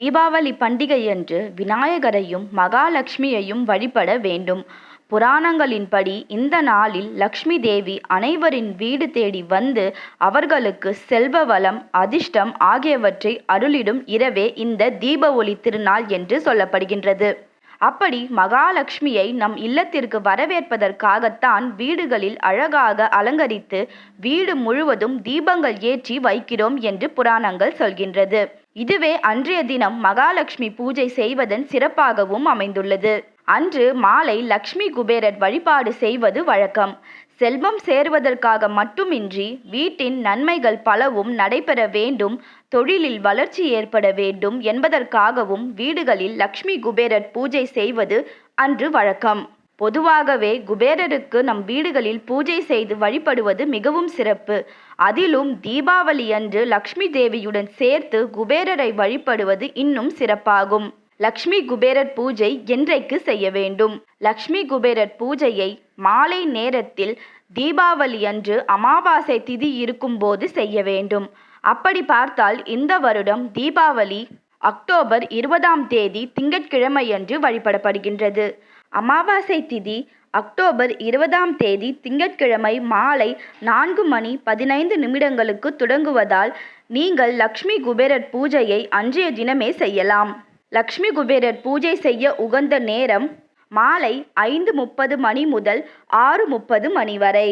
தீபாவளி பண்டிகையன்று விநாயகரையும் மகாலட்சுமியையும் வழிபட வேண்டும். புராணங்களின்படி இந்த நாளில் லக்ஷ்மி தேவி அனைவரின் வீடு தேடி வந்து அவர்களுக்கு செல்வ வளம் அதிர்ஷ்டம் ஆகியவற்றை அருளிடும் இரவே இந்த தீப ஒளி திருநாள் என்று சொல்லப்படுகின்றது. அப்படி மகாலட்சுமியை நம் இல்லத்திற்கு வரவேற்பதற்காகத்தான் வீடுகளில் அழகாக அலங்கரித்து வீடு முழுவதும் தீபங்கள் ஏற்றி வைக்கிறோம் என்று புராணங்கள் சொல்கின்றது. இதுவே அன்றைய தினம் மகாலட்சுமி பூஜை செய்வதன் சிறப்பாகவும் அமைந்துள்ளது. அன்று மாலை லக்ஷ்மி குபேரர் வழிபாடு செய்வது வழக்கம். செல்வம் சேருவதற்காக மட்டுமின்றி வீட்டின் நன்மைகள் பலவும் நடைபெற வேண்டும் தொழிலில் வளர்ச்சி ஏற்பட வேண்டும் என்பதற்காகவும் வீடுகளில் லக்ஷ்மி குபேரர் பூஜை செய்வது அன்று வழக்கம். பொதுவாகவே குபேரருக்கு நம் வீடுகளில் பூஜை செய்து வழிபடுவது மிகவும் சிறப்பு. அதிலும் தீபாவளி அன்று லக்ஷ்மி தேவியுடன் சேர்த்து குபேரரை வழிபடுவது இன்னும் சிறப்பாகும். லக்ஷ்மி குபேரர் பூஜை என்றைக்கு செய்ய வேண்டும்? லக்ஷ்மி குபேரர் பூஜையை மாலை நேரத்தில் தீபாவளி அன்று அமாவாசை திதி இருக்கும்போது செய்ய வேண்டும். அப்படி பார்த்தால் இந்த வருடம் தீபாவளி அக்டோபர் இருபதாம் தேதி திங்கட்கிழமையன்று வழிபடப்படுகின்றது. அமாவாசை திதி அக்டோபர் இருபதாம் தேதி திங்கட்கிழமை மாலை நான்கு மணி பதினைந்து நிமிடங்களுக்கு தொடங்குவதால் நீங்கள் லக்ஷ்மி குபேரர் பூஜையை அன்றைய தினமே செய்யலாம். லக்ஷ்மி குபேரர் பூஜை செய்ய உகந்த நேரம் மாலை ஐந்து முப்பது மணி முதல் ஆறு முப்பது மணி வரை.